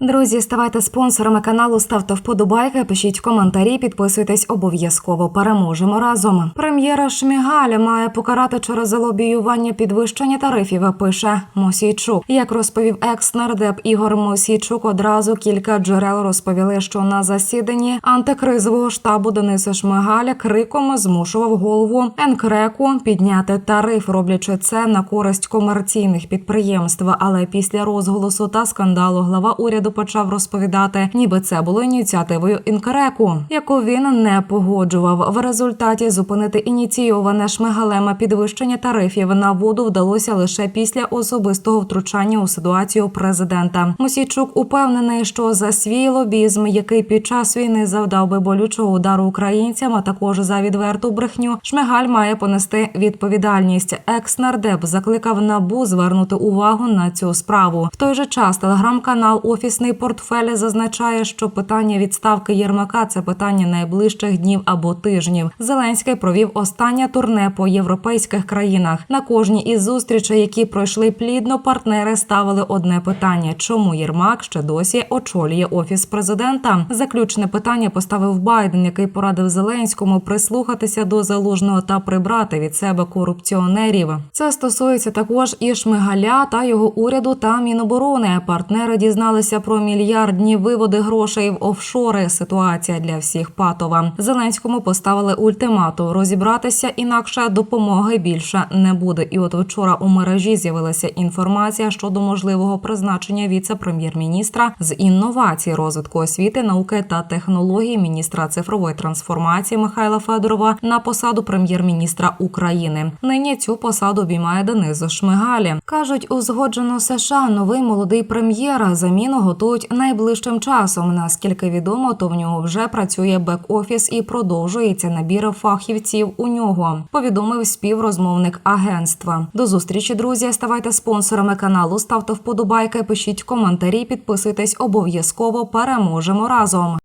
Друзі, ставайте спонсорами каналу, ставте вподобайки, пишіть коментарі, підписуйтесь обов'язково. Переможемо разом. Прем'єра Шмігаля має покарати через лобіювання підвищення тарифів. Пише Мосійчук. Як розповів екс-нардеп Ігор Мосійчук, одразу кілька джерел розповіли, що на засіданні антикризового штабу Дениса Шмигаля криком змушував голову НКРЕКу підняти тариф, роблячи це на користь комерційних підприємств. Але після розголосу та скандалу глава уряду почав розповідати, ніби це було ініціативою інкреку, яку він не погоджував. В результаті зупинити ініційоване шмигалема підвищення тарифів на воду вдалося лише після особистого втручання у ситуацію президента. Мосійчук упевнений, що за свій лобізм, який під час війни завдав би болючого удару українцям, а також за відверту брехню, Шмигаль має понести відповідальність. Екс-нардеп закликав набу звернути увагу на цю справу. В той же час телеграм-канал Офісний портфель зазначає, що питання відставки Єрмака це питання найближчих днів або тижнів. Зеленський провів останнє турне по європейських країнах. На кожній із зустрічей, які пройшли плідно, партнери ставили одне питання: чому Єрмак ще досі очолює офіс президента? Заключне питання поставив Байден, який порадив Зеленському прислухатися до залужного та прибрати від себе корупціонерів. Це стосується також і Шмигаля та його уряду та Міноборони. Партнери дізналися про мільярдні виводи грошей в офшори. Ситуація для всіх патова. Зеленському поставили ультиматум розібратися, інакше допомоги більше не буде. І от вчора у мережі з'явилася інформація щодо можливого призначення віце-прем'єр-міністра з інновацій, розвитку освіти, науки та технологій, міністра цифрової трансформації Михайла Федорова на посаду прем'єр-міністра України. Нині цю посаду обіймає Денис Шмигалі. кажуть, узгоджено США новий молодий прем'єр. Заміну готують найближчим часом. Наскільки відомо, то в нього вже працює бек-офіс і продовжується набір фахівців у нього. Повідомив співрозмовник агентства. До зустрічі, друзі. Ставайте спонсорами каналу, ставте вподобайки, пишіть коментарі, підписуйтесь обов'язково. Переможемо разом.